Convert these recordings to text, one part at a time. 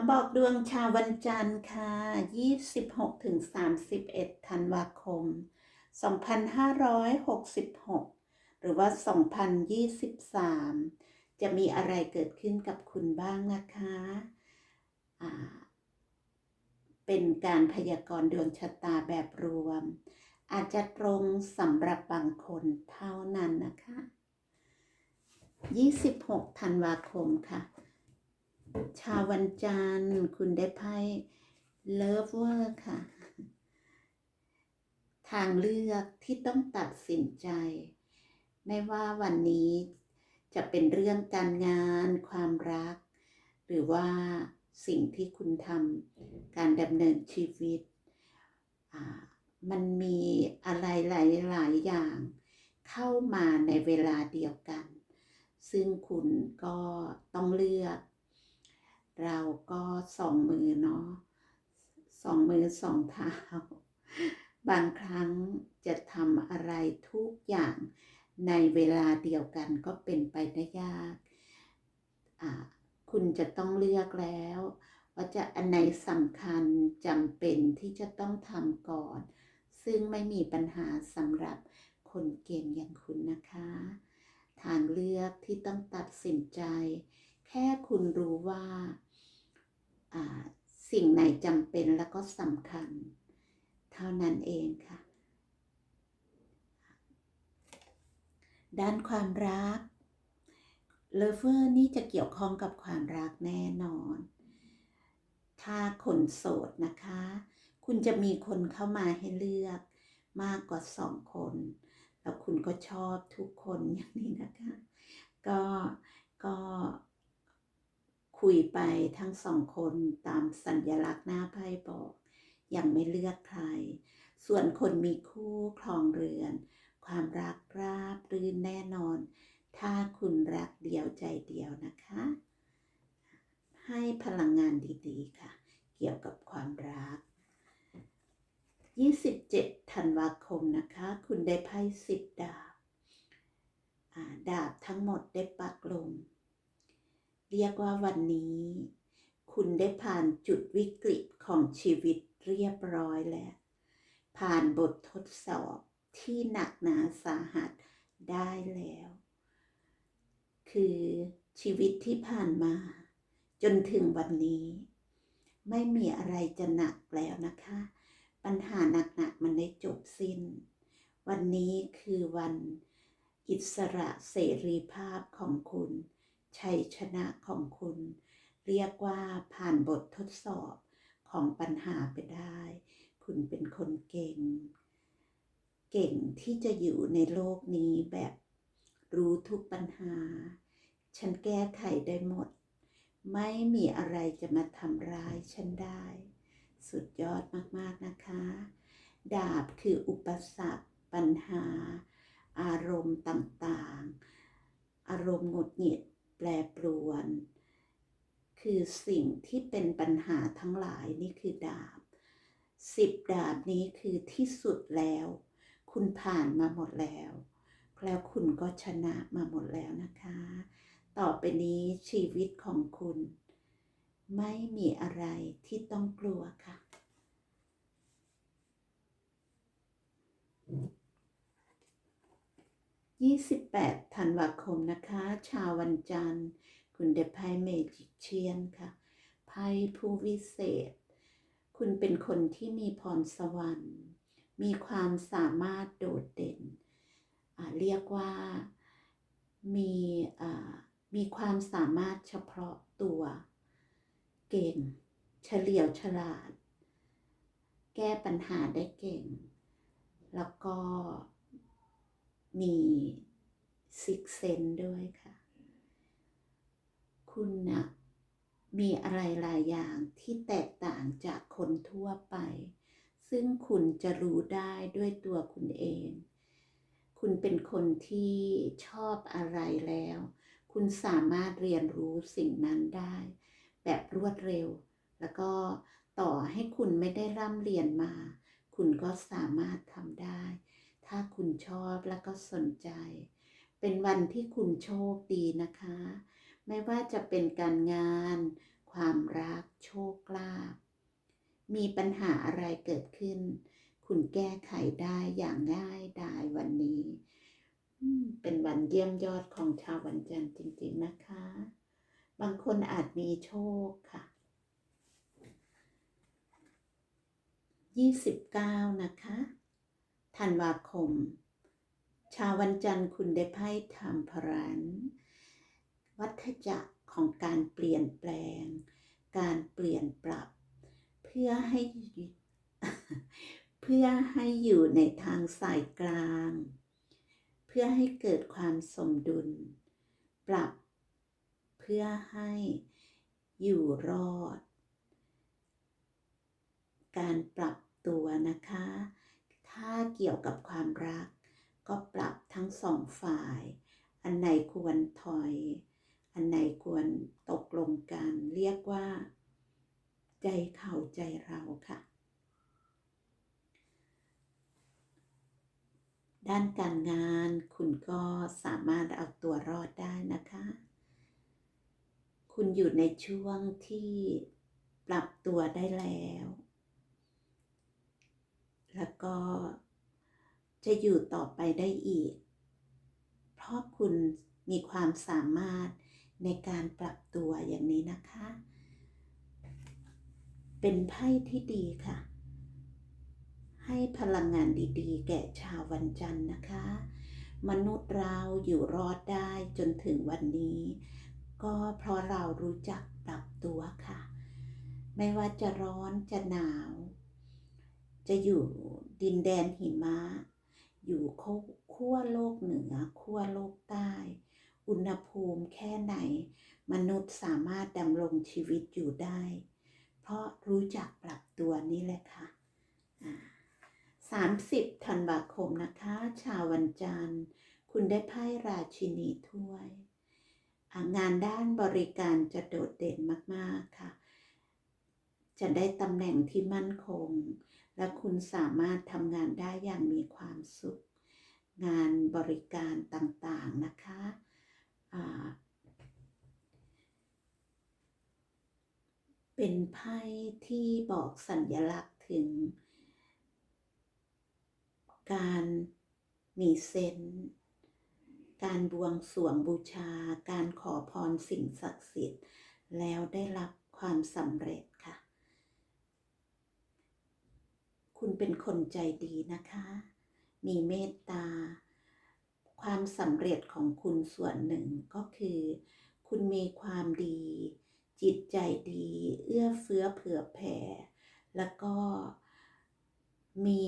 มาบอกดวงชาววันจันทร์ค่ะ26ถึง31 ธันวาคม 2566 หรือว่า 2023 จะมีอะไรเกิดขึ้นกับคุณบ้างนะคะอ่าเป็นการพยากรณ์ดวงชะตาแบบรวม อาจจะตรงสำหรับบางคนเท่านั้นนะคะ 26 ธันวาคมค่ะ ชาววันจันทร์คุณได้ไพ่เลิฟเวอร์ค่ะ ทางเลือกที่ต้องตัดสินใจ ไม่ว่าวันนี้จะเป็นเรื่องการงานความรัก หรือว่าสิ่งที่คุณทำการดำเนินชีวิต มันมีอะไรหลาย ๆ อย่างเข้ามาในเวลาเดียวกัน ซึ่งคุณก็ต้องเลือก เราก็สองมือเนาะสองมือสองเท้า บางครั้งจะทำอะไรทุกอย่างในเวลาเดียวกันก็เป็นไปได้ยากคุณจะต้องเลือกแล้ว ว่าจะอันไหนสำคัญจำเป็นที่จะต้องทำก่อน ซึ่งไม่มีปัญหาสำหรับคนเก่งอย่างคุณนะคะ ทางเลือกที่ต้องตัดสินใจ แค่คุณรู้ว่า สิ่งไหนจำเป็นแล้วก็สำคัญ เท่านั้นเองค่ะ ด้านความรักเลเวอร์นี่จะเกี่ยวข้องกับความรักแน่นอน ถ้าคนโสดนะคะ คุณจะมีคนเข้ามาให้เลือกมากกว่าสองคน แล้วคุณก็ชอบทุกคนอย่างนี้นะคะ ก็ก็ คุยไปทั้งสองคนตามสัญลักษณ์หน้าไพ่บอกยังไม่เลือกใคร ส่วนคนมีคู่ครองเรือน ความรักราบรื่นแน่นอน ถ้าคุณรักเดียวใจเดียวนะคะ ให้พลังงานดีๆค่ะ เกี่ยวกับความรัก 27 ธันวาคมนะคะ คุณได้ไพ่สิบดาบดาบทั้งหมดได้ปักลง เรียกว่าวันนี้ คุณได้ผ่านจุดวิกฤตของชีวิตเรียบร้อยแล้ว ผ่านบททดสอบที่หนักหนาสาหัสได้แล้ว คือชีวิตที่ผ่านมา จนถึงวันนี้ ไม่มีอะไรจะหนักแล้วนะคะ ปัญหาหนักๆมันได้จบสิ้น วันนี้คือวันอิสระเสรีภาพของคุณ ชัยชนะของคุณ เรียกว่าผ่านบททดสอบของปัญหาไปได้ คุณเป็นคนเก่ง เก่งที่จะอยู่ในโลกนี้แบบรู้ทุกปัญหา ฉันแก้ไขได้หมด ไม่มีอะไรจะมาทำร้ายฉันได้ สุดยอดมาก ๆ นะคะ ดาบคืออุปสรรคปัญหา อารมณ์ต่างๆ อารมณ์หงุดหงิด แปรปรวน คือสิ่งที่เป็นปัญหาทั้งหลายนี่คือดาบสิบดาบนี้คือที่สุดแล้ว คุณผ่านมาหมดแล้ว แล้วคุณก็ชนะมาหมดแล้วนะคะ ต่อไปนี้ชีวิตของคุณ ไม่มีอะไรที่ต้องกลัวค่ะ 28 ธันวาคมนะคะ ชาววันจันทร์ คุณได้ไพ่เมจิกเชียนค่ะไพ่ผู้วิเศษ คุณเป็นคนที่มีพรสวรรค์ มีความสามารถโดดเด่น เรียกว่ามีมีความสามารถเฉพาะตัว เก่ง เฉลียวฉลาด แก้ปัญหาได้เก่ง แล้วก็ มีซิกเซนด้วยค่ะ คุณนะมีอะไรหลายอย่างที่แตกต่างจากคนทั่วไป ซึ่งคุณจะรู้ได้ด้วยตัวคุณเอง คุณเป็นคนที่ชอบอะไรแล้ว คุณสามารถเรียนรู้สิ่งนั้นได้ แบบรวดเร็ว แล้วก็ต่อให้คุณไม่ได้ร่ำเรียนมา คุณก็สามารถทำได้ ถ้าคุณชอบแล้วก็สนใจ เป็นวันที่คุณโชคดีนะคะ ไม่ว่าจะเป็นการงาน ความรักโชคลาภมีปัญหาอะไรเกิดขึ้น คุณแก้ไขได้อย่างง่ายดายวันนี้เป็นวันเยี่ยมยอดของชาววันจันทร์จริงๆนะคะ บางคนอาจมีโชคค่ะ 29 นะคะ ธันวาคม ชาววันจันทร์คุณได้ไพ่ทำพรันวัฏจักรของการเปลี่ยนแปลง การเปลี่ยนปรับ เพื่อให้เพื่อให้อยู่ในทางสายกลาง เพื่อให้เกิดความสมดุล ปรับ เพื่อให้อยู่รอด การปรับตัวนะคะ ถ้าเกี่ยวกับความรัก ก็ปรับทั้งสองฝ่าย อันไหนควรถอย อันไหนควรตกลงกัน เรียกว่า ใจเขาใจเราค่ะ ด้านการงานคุณก็สามารถเอาตัวรอดได้นะคะ คุณอยู่ในช่วงที่ปรับตัวได้แล้ว แล้วก็จะอยู่ต่อไปได้อีก เพราะคุณมีความสามารถในการปรับตัวอย่างนี้นะคะ เป็นไพ่ที่ดีค่ะ ให้พลังงานดีๆ แก่ชาววันจันทร์นะคะ มนุษย์เราอยู่รอดได้จนถึงวันนี้ ก็เพราะเรารู้จักปรับตัวค่ะ ไม่ว่าจะร้อนจะหนาว จะอยู่ดินแดนหิมะ อยู่ขั้วโลกเหนือขั้วโลกใต้ อุณหภูมิแค่ไหน มนุษย์สามารถดำรงชีวิตอยู่ได้ เพราะรู้จักปรับตัวนี่แหละค่ะอ่า30ธันวาคมนะคะ ชาววันจันทร์ คุณได้ไพ่ราชินีถ้วย งานด้านบริการจะโดดเด่นมาก ๆ ค่ะ จะได้ตำแหน่งที่มั่นคง และคุณสามารถทำงานได้อย่างมีความสุข งานบริการต่างๆนะคะเป็นไพ่ที่บอกสัญลักษณ์ถึง การมีเซนการบวงสรวงบูชา การขอพรสิ่งศักดิ์สิทธิ์ แล้วได้รับความสำเร็จค่ะ คุณเป็นคนใจดีนะคะ มีเมตตา ความสำเร็จของคุณส่วนหนึ่งก็คือ คุณมีความดี จิตใจดี เอื้อเฟื้อเผื่อแผ่ แล้วก็มี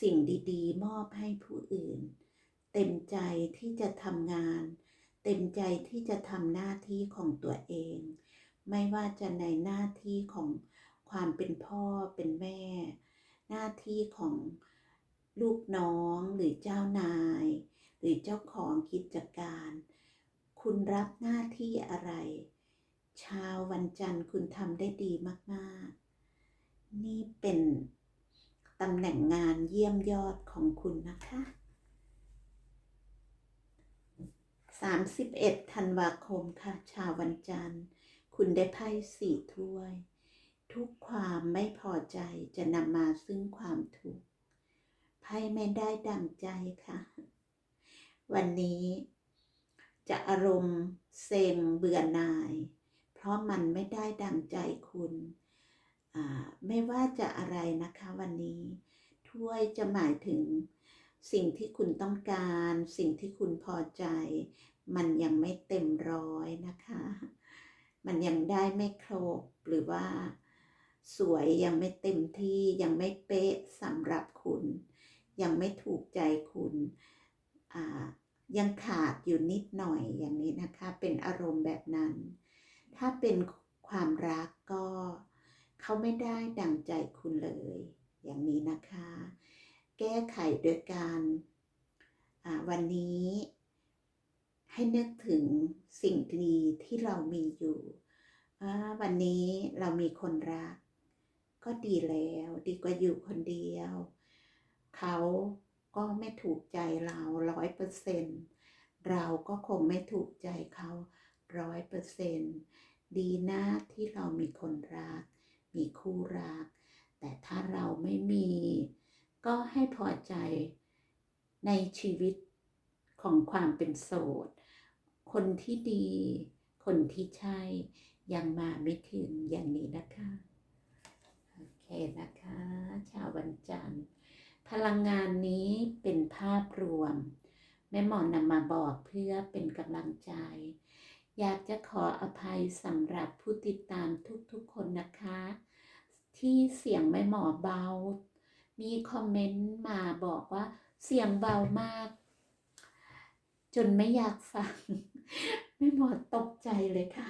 สิ่งดีๆ มอบให้ผู้อื่น เต็มใจที่จะทำงาน เต็มใจที่จะทำหน้าที่ของตัวเอง ไม่ว่าจะในหน้าที่ของความเป็นพ่อเป็นแม่ หน้าที่ของลูกน้องหรือเจ้านาย หรือเจ้าของกิจการ คุณรับหน้าที่อะไร ชาววันจันทร์คุณทำได้ดีมากๆ นี่เป็นตำแหน่งงานเยี่ยมยอดของคุณนะคะ 31ธันวาคมค่ะ ชาววันจันทร์ คุณได้ไพ่สี่ถ้วย ทุกความไม่พอใจจะนำมาซึ่งความทุกข์ไพ่ไม่ได้ดังใจค่ะ วันนี้จะอารมณ์เซ็งเบื่อหน่าย เพราะมันไม่ได้ดังใจคุณอ่าไม่ว่าจะอะไรนะคะวันนี้ ถ้วยจะหมายถึงสิ่งที่คุณต้องการ สิ่งที่คุณพอใจ มันยังไม่เต็มร้อยนะคะ มันยังได้ไม่ครบหรือว่า สวยยังไม่เต็มที่ยังไม่เป๊ะสำหรับคุณ ยังไม่ถูกใจคุณยังขาดอยู่นิดหน่อยอย่างนี้นะคะ เป็นอารมณ์แบบนั้น ถ้าเป็นความรักก็เขาไม่ได้ดังใจคุณเลย อย่างนี้นะคะ แก้ไขโดยการวันนี้ให้นึกถึงสิ่งดีที่เรามีอยู่ วันนี้เรามีคนรัก ก็ดีแล้ว ดีกว่าอยู่คนเดียว เขาก็ไม่ถูกใจเราร้อยเปอร์เซ็นต์เราก็คงไม่ถูกใจเขาร้อยเปอร์เซ็นต์ดีนะที่เรามีคนรัก มีคู่รัก แต่ถ้าเราไม่มี ก็ให้พอใจในชีวิตของความเป็นโสด คนที่ดี คนที่ใช่ยังมาไม่ถึงอย่างนี้นะคะ เคนะคะ ชาววันจันทร์ พลังงานนี้เป็นภาพรวม แม่หมอนำมาบอกเพื่อเป็นกำลังใจ อยากจะขออภัยสำหรับผู้ติดตามทุกๆคนนะคะ ที่เสียงแม่หมอเบา มีคอมเมนต์มาบอกว่าเสียงเบามาก จนไม่อยากฟังแม่หมอตกใจเลยค่ะ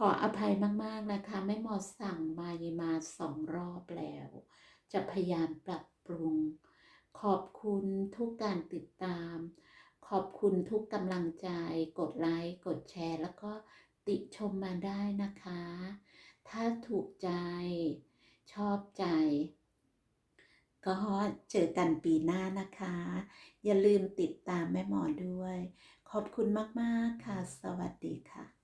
ขออภัยมาก ๆ นะคะแม่หมอสั่งมายมาสองรอบแล้ว จะพยายามปรับปรุง ขอบคุณทุกการติดตาม ขอบคุณทุกกำลังใจ กดไลค์ กดแชร์ แล้วก็ติชมมาได้นะคะ ถ้าถูกใจ ชอบใจ ก็เจอกันปีหน้านะคะ อย่าลืมติดตามแม่หมอด้วย ขอบคุณมาก ๆ ค่ะ สวัสดีค่ะ